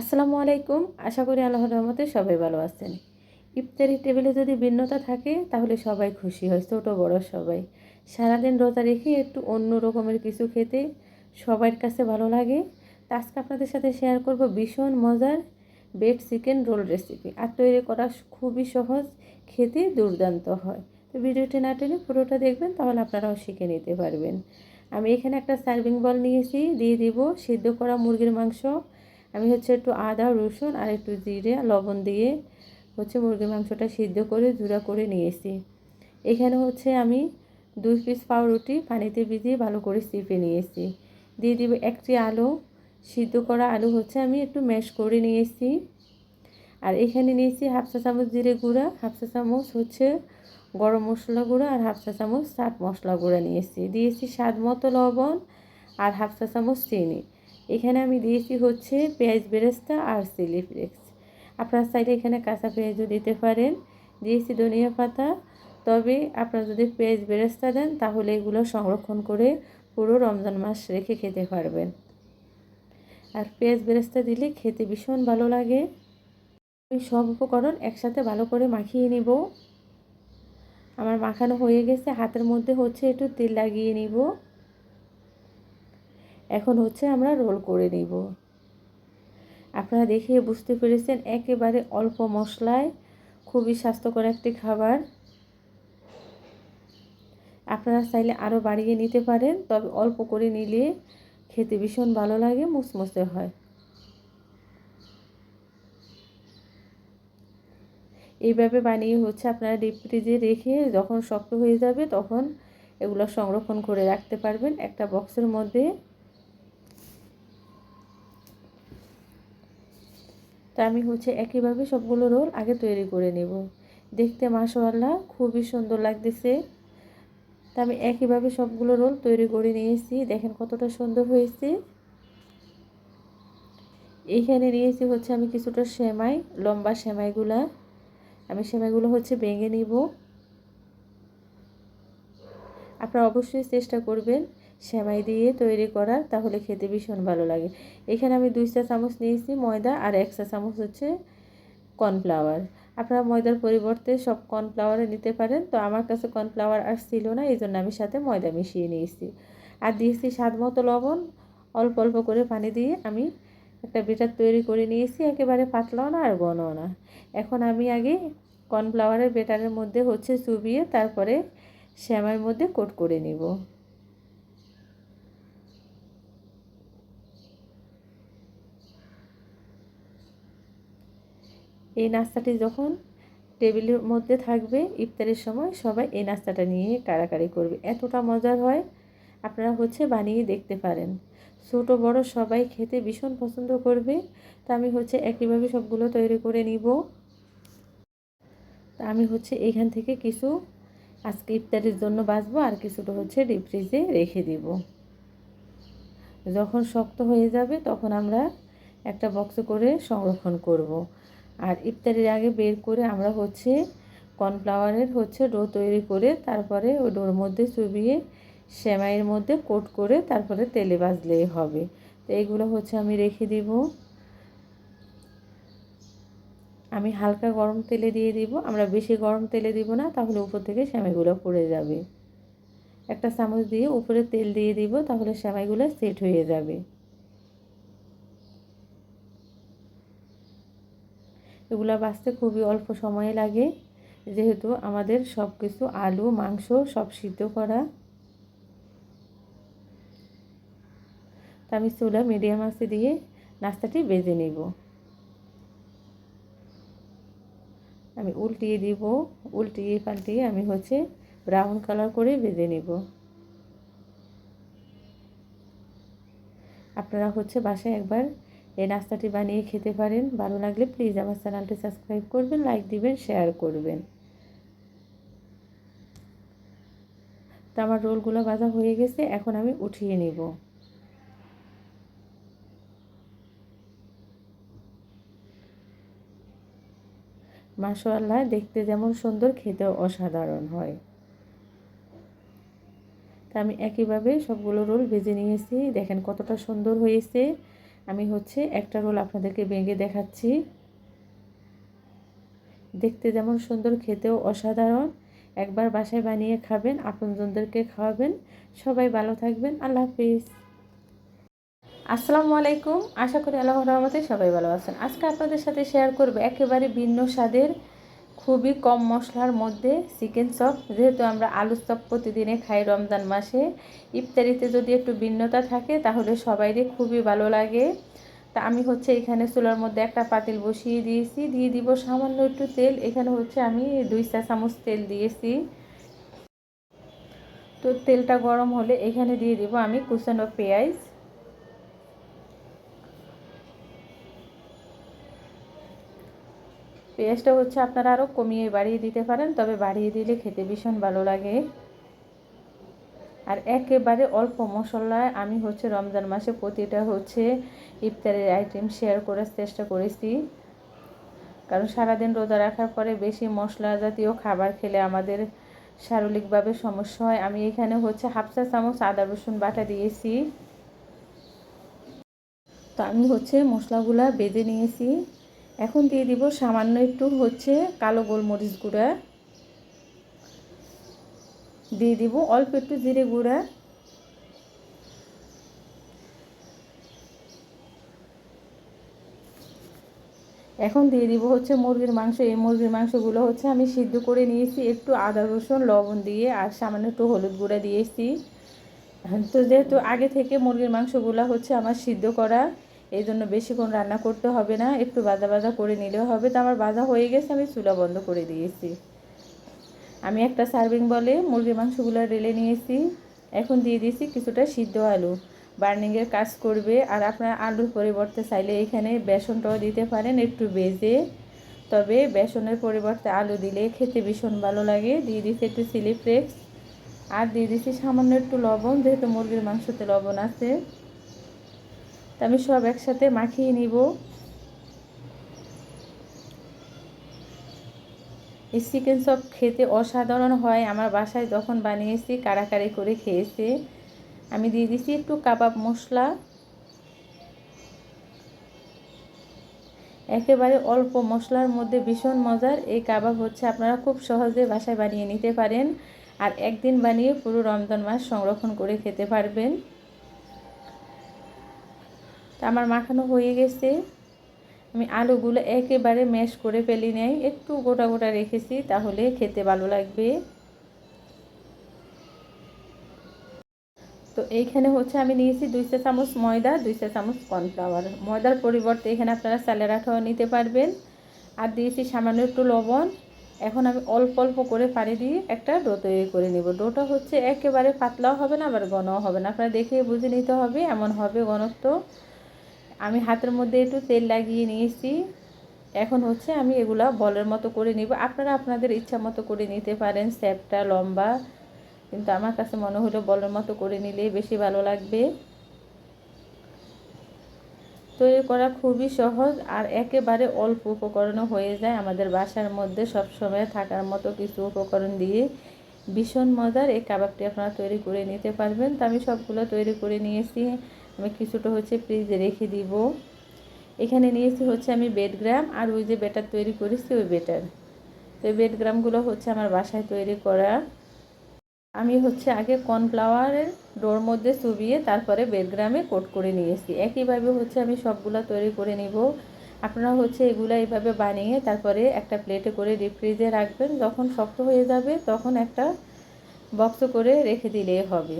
আসসালামু আলাইকুম। আশা করি আল্লাহর রহমতে সবাই ভালো আছেন। ইফতারি টেবিলে যদি ভিন্নতা থাকে, তাহলে সবাই খুশি হয়, ছোটো, বড় সবাই। সারাদিন রোজা রেখে একটু অন্য রকমের কিছু খেতে সবার কাছে ভালো লাগে। আজকে আপনাদের সাথে শেয়ার করব ভীষণ মজার বেড চিকেন রোল রেসিপি আর তৈরি করা খুবই সহজ, খেতে দুর্দান্ত হয়। তো ভিডিওটি না টেনে পুরোটা দেখবেন, তাহলে আপনারাও শিখে নিতে পারবেন। আমি এখানে একটা সার্ভিং বল নিয়েছি, দিয়ে দিব সিদ্ধ করা মুরগির মাংস আমি হচ্ছে একটু আদা, রসুন আর একটু জিরে, লবণ দিয়ে হচ্ছে মুরগির মাংসটা সিদ্ধ করে জুড়া করে নিয়েছি। এখানে হচ্ছে আমি দুই পিস পাউরুটি পানিতে ভিজিয়ে ভালো করে চিপে নিয়েছি। দিয়ে দিব একটি আলু। সিদ্ধ করা আলু হচ্ছে আমি একটু ম্যাশ করে নিয়েছি। আর এখানে নিয়েছি হাফ চা চামচ জিরে গুঁড়া, হাফ চা চামচ হচ্ছে গরম মশলা গুঁড়া আর হাফ চা চামচ চাট মশলা গুঁড়া নিয়েছি। দিয়েছি স্বাদ মতো লবণ আর হাফ চা চামচ চিনি। এখানে আমি দিয়েছি হচ্ছে পেঁয়াজ বেরেস্তা আর চিলি ফ্লেক্স। আপনারা চাইলে এখানে কাঁচা পেঁয়াজও দিতে পারেন। দিয়েছি ধনিয়া পাতা। তবে আপনারা যদি পেঁয়াজ বেরেস্তা দেন, তাহলে এগুলো সংরক্ষণ করে পুরো রমজান মাস রেখে খেতে পারবেন। আর পেঁয়াজ বেরেস্তা দিলে খেতে ভীষণ ভালো লাগে। আমি সব উপকরণ একসাথে ভালো করে মাখিয়ে নিব। আমার মাখানো হয়ে গেছে। হাতের মধ্যে হচ্ছে একটু তেল লাগিয়ে নিব। এখন হচ্ছে আমরা রোল করে নিব। আপনারা দেখে বুঝতে পেরেছেন, একেবারে অল্প মশলায় খুবই স্বাস্থ্যকর একটি খাবার। আপনারা চাইলে আরও বাড়িয়ে নিতে পারেন, তবে অল্প করে নিলে খেতে ভীষণ ভালো লাগে, মুসমুসে হয়। এইভাবে বানিয়ে হচ্ছে আপনারা ডিপ ফ্রিজে রেখে যখন শক্ত হয়ে যাবে তখন এগুলো সংরক্ষণ করে রাখতে পারবেন একটা বক্সের মধ্যে। তা আমি হচ্ছে একইভাবে সবগুলো রোল আগে তৈরি করে নেব। দেখতে মাশাআল্লাহ খুবই সুন্দর লাগতেছে। তা আমি একইভাবে সবগুলো রোল তৈরি করে নিয়েছি। দেখেন কতটা সুন্দর হয়েছে। এইখানে নিয়েছি হচ্ছে আমি কিছুটা সেমাই, লম্বা সেমাইগুলা। আমি সেমাইগুলো হচ্ছে ভেঙে নিব। আপনারা অবশ্যই চেষ্টা করবেন। সেমাই দিয়ে তৈরি করার তাহলে খেতে ভীষণ ভালো লাগে। এখানে আমি দুই চা চামচ নিয়েছি ময়দা আর এক চা চামচ হচ্ছে কর্নফ্লাওয়ার। আপনারা ময়দার পরিবর্তে সব কর্নফ্লাওয়ারে নিতে পারেন, তো আমার কাছে কর্নফ্লাওয়ার আর ছিল না এই জন্য আমি সাথে ময়দা মিশিয়ে নিয়েছি। আর দিয়েছি স্বাদ মতো লবণ, অল্প অল্প করে পানি দিয়ে আমি একটা বেটার তৈরি করে নিয়েছি, একেবারে পাতলাও না আর ঘনও না। এখন আমি আগে কর্নফ্লাওয়ারের বেটারের মধ্যে হচ্ছে চুবিয়ে তারপরে শ্যামার মধ্যে কোট করে নিব। এই নাস্তাটি যখন টেবিলের মধ্যে থাকবে ইফতারের সময় সবাই এই নাস্তাটা নিয়ে কাড়াকাড়ি করবে। এতটা মজার হয়, আপনারা হচ্ছে বানিয়ে দেখতে পারেন। ছোট, বড় সবাই খেতে ভীষণ পছন্দ করবে। তা আমি হচ্ছে একইভাবে সবগুলো তৈরি করে নিব। তা আমি হচ্ছে এখান থেকে কিছু আজকে ইফতারির জন্য বাঁচবো আর কিছুটা হচ্ছে ডিপ ফ্রিজে রেখে দিব। যখন শক্ত হয়ে যাবে তখন আমরা একটা বক্সে করে সংরক্ষণ করব। আর ইফতারির আগে বের করে আমরা হচ্ছে কর্নফ্লাওয়ারের হচ্ছে ডো তৈরি করে তারপরে ওই ডোর মধ্যে চুবিয়ে সেমাইয়ের মধ্যে কোট করে তারপরে তেলে ভাজলেই হবে। তো এইগুলো হচ্ছে আমি রেখে দিব। আমি হালকা গরম তেলে দিয়ে দিব। আমরা বেশি গরম তেলে দিব না, তাহলে উপর থেকে সেমাইগুলো পড়ে যাবে। একটা চামচ দিয়ে উপরে তেল দিয়ে দিব, তাহলে সেমাইগুলো সেট হয়ে যাবে। এগুলো বাঁচতে খুবই অল্প সময় লাগে। যেহেতু আমাদের সব কিছু আলু, মাংস সব সিদ্ধ করা। তা আমি চুলা মিডিয়াম আঁচে দিয়ে নাস্তাটি বেজে নেব। আমি উল্টিয়ে দিব। উল্টিয়ে পাল্টিয়ে আমি হচ্ছে ব্রাউন কালার করে ভেজে নেব। আপনারা হচ্ছে বাসায় একবার এই নাস্তাটি বানিয়ে খেতে পারেন। ভালো লাগলে প্লিজ আমার চ্যানেলটি সাবস্ক্রাইব করবেন লাইক দিবেন শেয়ার করবেন। তো আমার রোলগুলো ভাজা হয়ে গেছে, এখন আমি উঠিয়ে নেব। মাশাআল্লাহ, দেখতে যেমন সুন্দর, খেতেও অসাধারণ হয়। তা আমি একইভাবে সবগুলো রোল ভেজে নিয়েছি। দেখেন কতটা সুন্দর হয়েছে। আমি হচ্ছে একটা রোল আপনাদেরকে ভেঙে দেখাচ্ছি। দেখতে যেমন সুন্দর, খেতেও অসাধারণ। একবার বাসায় বানিয়ে খাবেন, আপনজনদেরকে খাওয়াবেন। সবাই ভালো থাকবেন, আল্লাহ হাফিজ। আসসালামু আলাইকুম। আশা করি আল্লাহ রহমতে সবাই ভালো আছেন। আজকে আপনাদের সাথে শেয়ার করব একেবারে ভিন্ন স্বাদের খুবই কম মশলার মধ্যে চিকেন চপ। যেহেতু আমরা আলু চপ প্রতিদিনে খাই রমজান মাসে, ইফতারিতে যদি একটু ভিন্নতা থাকে, তাহলে সবাইরই খুবই ভালো লাগে। তা আমি হচ্ছে এখানে চুলার মধ্যে একটা পাতিল বসিয়ে দিয়েছি। দিয়ে দিব সামান্য একটু তেল। এখানে হচ্ছে আমি দুই চা চামচ তেল দিয়েছি। তো তেলটা গরম হলে এখানে দিয়ে দিব আমি কুচানো পেঁয়াজ। পেঁয়াজটা হচ্ছে আপনারা আরও কমিয়ে বাড়িয়ে দিতে পারেন, তবে বাড়িয়ে দিলে খেতে ভীষণ ভালো লাগে। আর একেবারে অল্প মশলায় আমি হচ্ছে রমজান মাসে প্রতিটা হচ্ছে ইফতারের আইটেম শেয়ার করার চেষ্টা করেছি। কারণ সারাদিন রোজা রাখার পরে বেশি মশলা জাতীয় খাবার খেলে আমাদের শারীরিকভাবে সমস্যা হয়। আমি এখানে হচ্ছে হাফসা চামচ আদা রসুন বাটা দিয়েছি। তো আমি হচ্ছে মশলাগুলা বেজে নিয়েছি। এখন দিয়ে দিব সামান্য একটু হচ্ছে কালো গোলমরিচ গুঁড়া। দিয়ে দিব অল্প একটু জিরে গুঁড়া। এখন দিয়ে দিব হচ্ছে মুরগির মাংস। এই মুরগির মাংসগুলো হচ্ছে আমি সিদ্ধ করে নিয়েছি একটু আদা, রসুন, লবণ দিয়ে আর সামান্য একটু হলুদ গুঁড়া দিয়েছি। তো যেহেতু আগে থেকে মুরগির মাংসগুলো হচ্ছে আমার সিদ্ধ করা এই জন্য বেশিক্ষণ রান্না করতে হবে না, একটু বাজা বাজা করে নিলেও হবে। তো আমার বাজা হয়ে গেছে, আমি চুলা বন্ধ করে দিয়েছি। আমি একটা সার্ভিং বলে মুরগির মাংসগুলো রেলে নিয়েছি। এখন দিয়ে দিয়েছি কিছুটা সিদ্ধ আলু। বার্নিংয়ের কাজ করবে, আর আপনার আলুর পরিবর্তে চাইলে এখানে বেসনটাও দিতে পারেন একটু বেজে। তবে বেসনের পরিবর্তে আলু দিলে খেতে ভীষণ ভালো লাগে। দিয়ে দিচ্ছি একটু চিলি ফ্লেক্স, আর দিয়ে দিচ্ছি সামান্য একটু লবণ, যেহেতু মুরগির মাংসতে লবণ আছে। তা আমি সব একসাথে মাখিয়ে নিব। এই চিকেন চপ খেতে অসাধারণ হয়, আমার বাসায় যখন বানিয়েছি কারাকারি করে খেয়েছে। আমি দিয়ে দিচ্ছি একটু কাবাব মশলা। একেবারে অল্প মশলার মধ্যে ভীষণ মজার। এই কাবাব হচ্ছে আপনারা খুব সহজে বাসায় বানিয়ে নিতে পারেন আর একদিন বানিয়ে পুরো রমজান মাস সংরক্ষণ করে খেতে পারবেন। তা আমার মাখানো হয়ে গেছে। আমি আলুগুলো একেবারে ম্যাশ করে ফেলি নেই। একটু গোটা গোটা রেখেছি, তাহলে খেতে ভালো লাগবে। তো এইখানে হচ্ছে আমি নিয়েছি দুই চা চামচ ময়দা, দুই চা চামচ কর্নফ্লাওয়ার। ময়দার পরিবর্তে এখানে আপনারা স্যালের আঠাও নিতে পারবেন। আর দিয়েছি সামান্য একটু লবণ। এখন আমি অল্প অল্প করে পানি দিয়ে একটা ডো তৈরি করে নিব। ডোটা হচ্ছে একেবারে পাতলাও হবে না, আবার ঘনও হবে না। আপনারা দেখে বুঝে নিতে হবে, এমন হবে ঘনত্ব। আমি হাতের মধ্যে একটু তেল লাগিয়ে নিয়েছি। এখন হচ্ছে আমি এগুলা বলের মতো করে নিব। আপনারা আপনাদের ইচ্ছা মতো করে নিতে পারেন, স্যাপটা লম্বা। কিন্তু আমার কাছে মনে হলো বলের মতো করে নিলেই বেশি ভালো লাগবে। তৈরি করা খুবই সহজ আর একেবারে অল্প উপকরণও হয়ে যায় আমাদের বাসার মধ্যে সব সময় থাকার মতো কিছু উপকরণ দিয়ে। ভীষণ মজার এই কাবাবটি আপনারা তৈরি করে নিতে পারবেন। তো আমি সবগুলো তৈরি করে নিয়েছি। আমি কিছুটা হচ্ছে ফ্রিজে রেখে দিব। এখানে নিয়েছি হচ্ছে আমি বেডগ্রাম আর ওই যে বেটার তৈরি করেছি ওই বেটার। তো বেডগ্রামগুলো হচ্ছে আমার বাসায় তৈরি করা। আমি হচ্ছে আগে কর্নফ্লাওয়ারের ডোর মধ্যে চুবিয়ে তারপরে বেডগ্রামে কোট করে নিয়েছি। একইভাবে হচ্ছে আমি সবগুলো তৈরি করে নিব। আপনারা হচ্ছে এগুলো এইভাবে বানিয়ে তারপরে একটা প্লেটে করে ডিপ ফ্রিজে রাখবেন। যখন শক্ত হয়ে যাবে তখন একটা বক্স করে রেখে দিলেই হবে।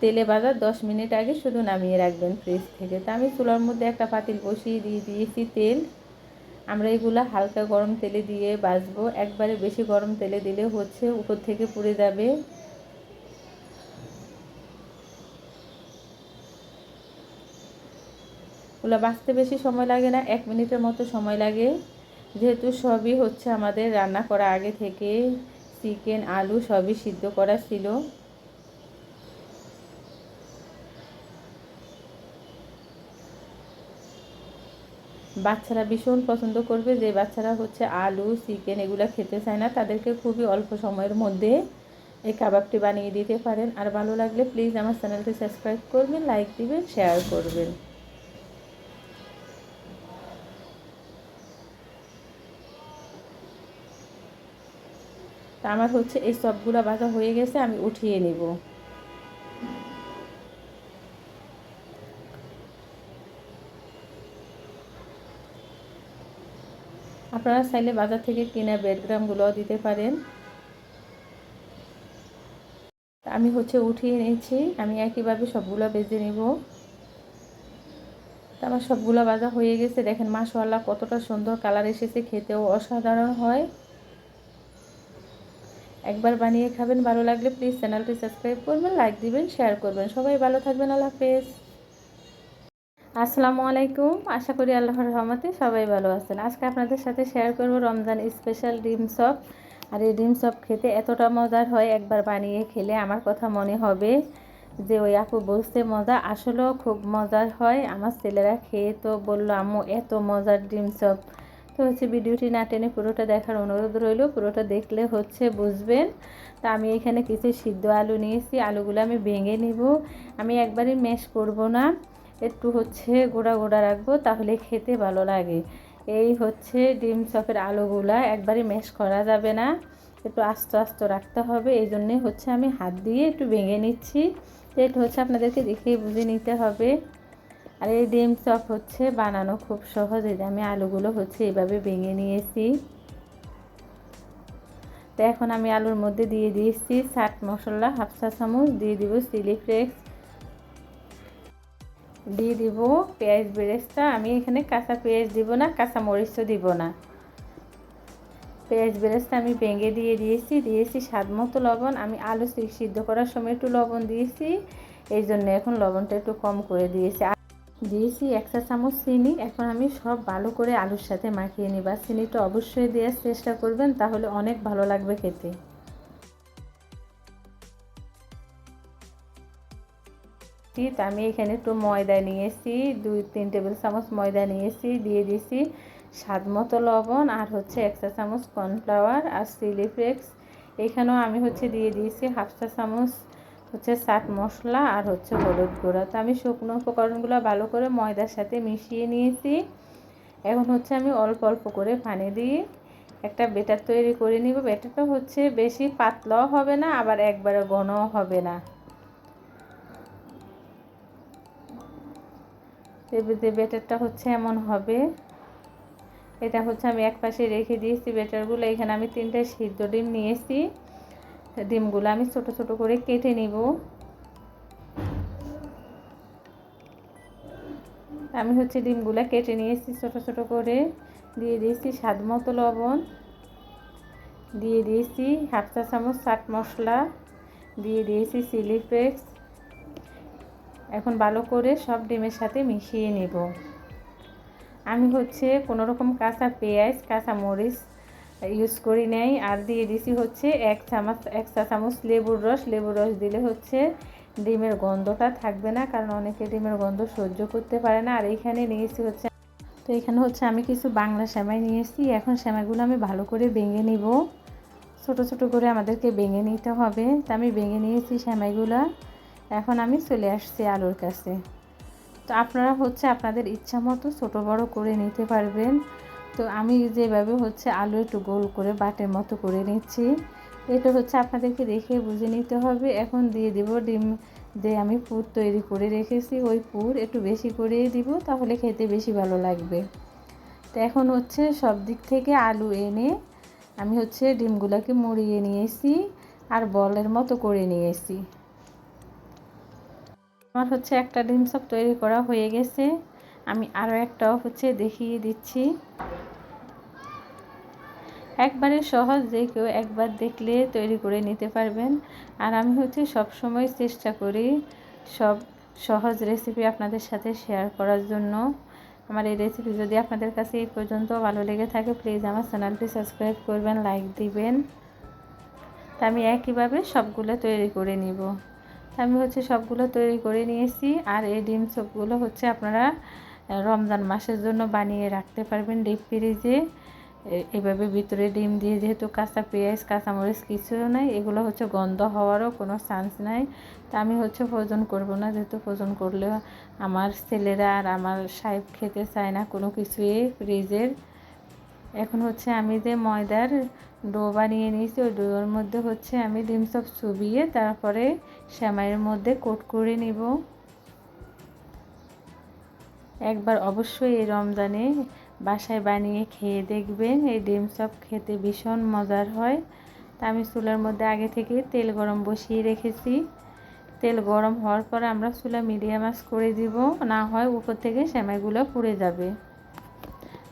তেলে বাজার দশ মিনিট আগে শুধু নামিয়ে রাখবেন ফ্রিজ থেকে। তা আমি চুলার মধ্যে একটা পাতিল বসিয়ে দিয়ে দিয়েছি তেল। আমরা এগুলো হালকা গরম তেলে দিয়ে বাজবো। একবারে বেশি গরম তেলে দিলে হচ্ছে উপর থেকে পুড়ে যাবে। ওগুলো বাঁচতে বেশি সময় লাগে না, এক মিনিটের মতো সময় লাগে। যেহেতু সবই হচ্ছে আমাদের রান্না করা আগে থেকে। চিকেন, আলু সবই সিদ্ধ করা ছিল। বাচ্চারা ভীষণ পছন্দ করবে যে বাচ্চারা হচ্ছে আলু, চিকেন এগুলো খেতে চায় না, তাদেরকে খুবই অল্প সময়ের মধ্যে এই কাবাবটি বানিয়ে দিতে পারেন। আর ভালো লাগলে প্লিজ আমার চ্যানেলটি সাবস্ক্রাইব করবেন লাইক দিবেন শেয়ার করবেন। তা আমার হচ্ছে এই সবগুলো বাজা হয়ে গেছে, আমি উঠিয়ে নিব। আপনারা চাইলে বাজার থেকে কেনা ব্রেডগ্রামগুলোও দিতে পারেন। আমি হচ্ছে উঠিয়ে নিয়েছি, আমি একইভাবে সবগুলো বেজে নেব। আমার সবগুলো বাজা হয়ে গেছে। দেখেন মাশাল্লাহ কতটা সুন্দর কালার এসেছে, খেতেও অসাধারণ হয়। একবার বানিয়ে খাবেন, ভালো লাগলে প্লিজ চ্যানেলটি সাবস্ক্রাইব করবেন লাইক দিবেন শেয়ার করবেন। সবাই ভালো থাকবেন, আল্লাহ হাফেজ। আসসালামু আলাইকুম। আশা করি আল্লাহর রহমতে সবাই ভালো আছেন। আজকে আপনাদের সাথে শেয়ার করব রমজান স্পেশাল ডিম চপ। আর এই ডিম চপ খেতে এতটা মজার হয়, একবার বানিয়ে খেলে আমার কথা মনে হবে যে ওই আপু বলতে মজা। আসলেও খুব মজার হয়। আমার ছেলেরা খেয়ে তো বলল, আম্মু, এত মজার ডিম চপ। তো হচ্ছে ভিডিওটি না টেনে পুরোটা দেখার অনুরোধ রইল, পুরোটা দেখলে হচ্ছে বুঝবেন। তা আমি এখানে কিছু সিদ্ধ আলু নিয়েছি, আলুগুলো আমি ভেঙে নিব। আমি একবারই ম্যাশ করব না। একটু হচ্ছে গোড়া গোড়া রাখব, তাহলে খেতে ভালো লাগে। এই হচ্ছে ডিম চপের আলুগুলা, একবারে ম্যাশ করা যাবে না। একটু আস্তে আস্তে রাখতে হবে, এই জন্যে হচ্ছে আমি হাত দিয়ে একটু ভেঙে নিচ্ছি। এটা হচ্ছে আপনাদেরকে দেখেই বুঝে নিতে হবে। আর এই ডিম চপ হচ্ছে বানানো খুব সহজ, এই আমি আলুগুলো হচ্ছে এভাবে ভেঙে নিয়েছি। তো এখন আমি আলুর মধ্যে দিয়ে দিয়েছি, চাট মশলা, হাফ চা চামচ দিয়ে দিব চিলি ফ্লেক্স। দিয়ে দিব পেঁয়াজ বেরেস্তা। আমি এখানে কাঁচা পেঁয়াজ দিব না, কাঁচা মরিচও দিব না। পেঁয়াজ বেরেস্তা আমি ভেঙে দিয়ে দিয়েছি দিয়েছি স্বাদ মতো লবণ। আমি আলু সিদ্ধ করার সময় একটু লবণ দিয়েছি, এই জন্য এখন লবণটা একটু কম করে দিয়েছি। দিয়েছি একটা চামচ চিনি। এখন আমি সব ভালো করে আলুর সাথে মাখিয়ে নিই বা চিনিটা অবশ্যই দেওয়ার চেষ্টা করবেন, তাহলে অনেক ভালো লাগবে খেতে। তো আমি এখানে একটু ময়দা নিয়ে নিয়েছি, দুই, তিন টেবিল চামচ ময়দা নিয়েছি, দিয়ে দিয়েছি স্বাদ মতো লবণ আর হচ্ছে এক চা চামচ কর্নফ্লাওয়ার আর চিলি ফ্লেক্স। এখানেও আমি হচ্ছে দিয়ে দিয়েছি হাফ চা চামচ হচ্ছে চাট মশলা আর হচ্ছে হলুদ গুঁড়া। তো আমি শুকনো উপকরণগুলো ভালো করে ময়দার সাথে মিশিয়ে নিয়েছি। এখন হচ্ছে আমি অল্প অল্প করে পানি দিয়ে একটা বেটার তৈরি করে নিব। বেটারটা হচ্ছে বেশি পাতলাও হবে না, আবার একবারে ঘনও হবে না। বেটারটা হচ্ছে এমন হবে। এটা হচ্ছে আমি এক পাশে রেখে দিয়েছি বেটারগুলো এখানে আমি তিনটে সিদ্ধ ডিম নিয়েছি। ডিমগুলো আমি ছোট ছোট করে কেটে নিব। আমি হচ্ছে ডিমগুলো কেটে নিয়েছি ছোট ছোট করে। দিয়ে দিয়েছি স্বাদ মতো লবণ। দিয়ে দিয়েছি হাফ চা চামচ চাট মশলা। দিয়ে দিয়েছি চিলি ফ্লেক্স। এখন ভালো করে সব ডিমের সাথে মিশিয়ে নেব। আমি হচ্ছে কোনো রকম কাঁচা পেঁয়াজ, কাঁচা মরিচ ইউজ করি নেই। আর দিয়ে দিছি হচ্ছে এক চামচ, এক চা চামচ লেবুর রস। লেবুর রস দিলে হচ্ছে ডিমের গন্ধটা থাকবে না, কারণ অনেকে ডিমের গন্ধ সহ্য করতে পারে না। আর এইখানে নিয়েছি হচ্ছে, তো এখানে হচ্ছে আমি কিছু বাংলা সেমাই নিয়েছি। এখন সেমাইগুলো আমি ভালো করে ভেঙে নিব। ছোট ছোট করে আমাদেরকে ভেঙে নিতে হবে। তা আমি ভেঙে নিয়েছি সেমাইগুলো। এখন আমি চলে আসছি আলুর কাছে। তো আপনারা হচ্ছে আপনাদের ইচ্ছা মতো ছোটো বড়ো করে নিতে পারবেন। তো আমি যেভাবে হচ্ছে আলু একটু গোল করে বাটের মতো করে নিচ্ছি। এটা হচ্ছে আপনাদেরকে দেখে বুঝে নিতে হবে। এখন দিয়ে দিব ডিম যে আমি পুর তৈরি করে রেখেছি। ওই পুর একটু বেশি করে দিব, তাহলে খেতে বেশি ভালো লাগবে। তো এখন হচ্ছে সব দিক থেকে আলু এনে আমি হচ্ছে ডিমগুলোকে মুড়িয়ে নিয়েছি আর বলের মতো করে নিয়েছি। আমার হচ্ছে একটা ডিম সব তৈরি করা হয়ে গেছে। আমি আরও একটাও হচ্ছে দেখিয়ে দিচ্ছি। একবারে সহজ যে কেউ একবার দেখলে তৈরি করে নিতে পারবেন। আর আমি হচ্ছে সব সময় চেষ্টা করি সব সহজ রেসিপি আপনাদের সাথে শেয়ার করার জন্য। আমার এই রেসিপি যদি আপনাদের কাছে এই পর্যন্ত ভালো লেগে থাকে প্লিজ আমার চ্যানেলটি সাবস্ক্রাইব করবেন লাইক দিবেন। তা আমি একইভাবে সবগুলো তৈরি করে নিব। আমি হচ্ছে সবগুলো তৈরি করে নিয়েছি। আর এই ডিম সবগুলো হচ্ছে আপনারা রমজান মাসের জন্য বানিয়ে রাখতে পারবেন ডিপ ফ্রিজে। এভাবে ভিতরে ডিম দিয়ে যেহেতু কাঁচা পেঁয়াজ, কাঁচামরিচ কিছু নাই, এগুলো হচ্ছে গন্ধ হওয়ারও কোনো চান্স নাই। তা আমি হচ্ছে ভোজন করব না, যেহেতু ভোজন করলে আমার ছেলেরা আর আমার সাহেব খেতে চায় না কোনো কিছুই ফ্রিজের। এখন হচ্ছে আমি যে ময়দার ডো বানিয়ে নিয়েছি, ওই ডোর মধ্যে হচ্ছে আমি ডিম সব চুবিয়ে তারপরে শ্যামাইয়ের মধ্যে কোট করে নিব। একবার অবশ্যই এই রমজানে বাসায় বানিয়ে খেয়ে দেখবেন, এই ডিম সব খেতে ভীষণ মজার হয়। তা আমি চুলার মধ্যে আগে থেকে তেল গরম বসিয়ে রেখেছি। তেল গরম হওয়ার পর আমরা চুলা মিডিয়াম আঁচ করে দিব, না হয় উপর থেকে শ্যামাইগুলো পুড়ে যাবে।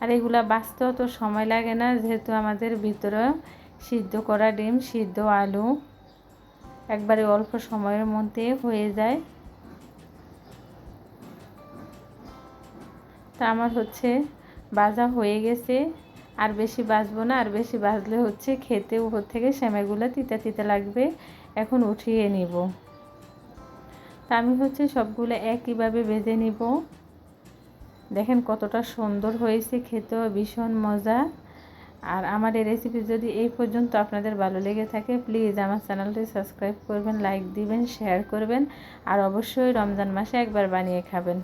আর এগুলা বাঁচতেও তো সময় লাগে না, যেহেতু আমাদের ভিতরে সিদ্ধ করা ডিম, সিদ্ধ আলু একবারে অল্প সময়ের মধ্যে হয়ে যায়। তা আমার হচ্ছে বাজা হয়ে গেছে, আর বেশি বাজবো না, আর বেশি বাজলে হচ্ছে খেতে উপর থেকে সেমাইগুলো তিতা তিতা লাগবে, এখন উঠিয়ে নিব। তা আমি হচ্ছে সবগুলো একইভাবে বেজে নিব। দেখেন কতটা সুন্দর হয়েছে, খেতেও ভীষণ মজা। আর আমার এই রেসিপি যদি এই পর্যন্ত আপনাদের ভালো লেগে থাকে প্লিজ আমার চ্যানেলটি সাবস্ক্রাইব করবেন লাইক দিবেন শেয়ার করবেন। আর অবশ্যই রমজান মাসে একবার বানিয়ে খাবেন।